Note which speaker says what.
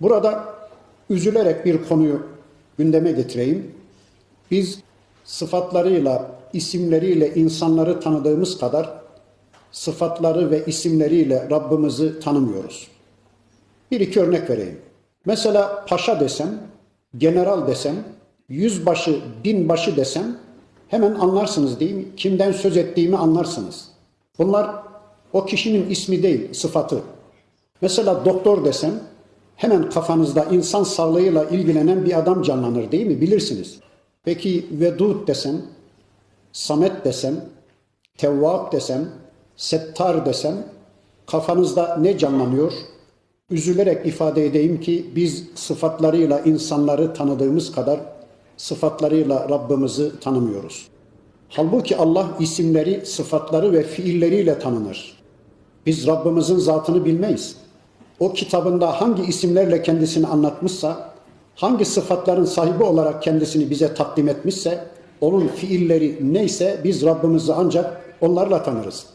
Speaker 1: Burada üzülerek bir konuyu gündeme getireyim. Biz sıfatlarıyla, isimleriyle insanları tanıdığımız kadar sıfatları ve isimleriyle Rabbimizi tanımıyoruz. Bir iki örnek vereyim. Mesela paşa desem, general desem, yüzbaşı, binbaşı desem hemen anlarsınız değil mi? Kimden söz ettiğimi anlarsınız. Bunlar o kişinin ismi değil, sıfatı. Mesela doktor desem hemen kafanızda insan sağlığıyla ilgilenen bir adam canlanır değil mi? Bilirsiniz. Peki Vedud desem, Samet desem, Tevvab desem, Settar desem kafanızda ne canlanıyor? Üzülerek ifade edeyim ki biz sıfatlarıyla insanları tanıdığımız kadar sıfatlarıyla Rabbimizi tanımıyoruz. Halbuki Allah isimleri, sıfatları ve fiilleriyle tanınır. Biz Rabbimizin zatını bilmeyiz. O kitabında hangi isimlerle kendisini anlatmışsa, hangi sıfatların sahibi olarak kendisini bize takdim etmişse, onun fiilleri neyse biz Rabbimizi ancak onlarla tanırız.